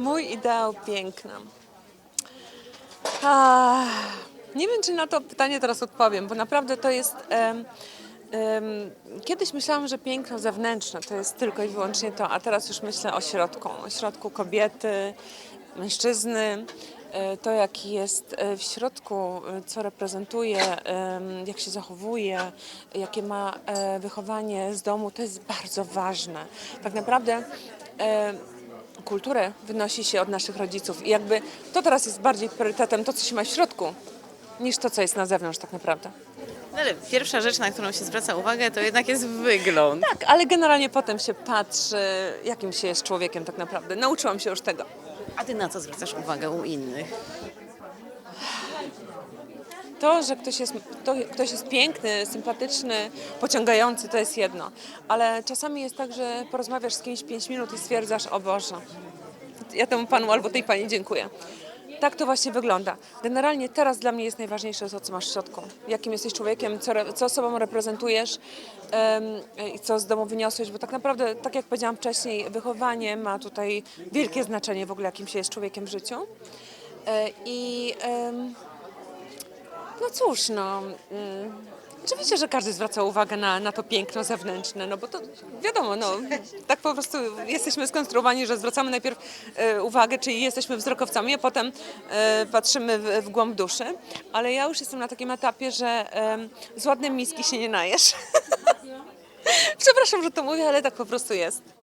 Mój ideał piękna. A, nie wiem, czy na to pytanie teraz odpowiem, bo naprawdę to jest. kiedyś myślałam, że piękno zewnętrzne to jest tylko i wyłącznie to, a teraz już myślę o środku. O środku kobiety, mężczyzny. e, To, jaki jest e, w środku, e, co reprezentuje, jak się zachowuje, jakie ma wychowanie z domu, to jest bardzo ważne. Tak naprawdę kulturę wynosi się od naszych rodziców. I jakby to teraz jest bardziej priorytetem, to co się ma w środku, niż to, co jest na zewnątrz tak naprawdę. No ale pierwsza rzecz, na którą się zwraca uwagę, to jednak jest wygląd. Tak, ale generalnie potem się patrzy, jakim się jest człowiekiem tak naprawdę. Nauczyłam się już tego. A ty na co zwracasz uwagę u innych? To, że ktoś jest, to, ktoś jest piękny, sympatyczny, pociągający, to jest jedno. Ale czasami jest tak, że porozmawiasz z kimś 5 minut i stwierdzasz, o Boże, ja temu panu albo tej pani dziękuję. Tak to właśnie wygląda. Generalnie teraz dla mnie jest najważniejsze to, co masz w środku. Jakim jesteś człowiekiem, co, re, co sobą reprezentujesz em, i co z domu wyniosłeś, bo tak naprawdę, tak jak powiedziałam wcześniej, wychowanie ma tutaj wielkie znaczenie w ogóle, jakim się jest człowiekiem w życiu. E, I em, no cóż, no. Mm, oczywiście, że każdy zwraca uwagę na, na to piękno zewnętrzne, no bo to wiadomo, no, tak po prostu jesteśmy skonstruowani, że zwracamy najpierw e, uwagę, czyli jesteśmy wzrokowcami, a potem e, patrzymy w, w głąb duszy. Ale ja już jestem na takim etapie, że e, z ładnej miski się nie najesz. Przepraszam, że to mówię, ale tak po prostu jest.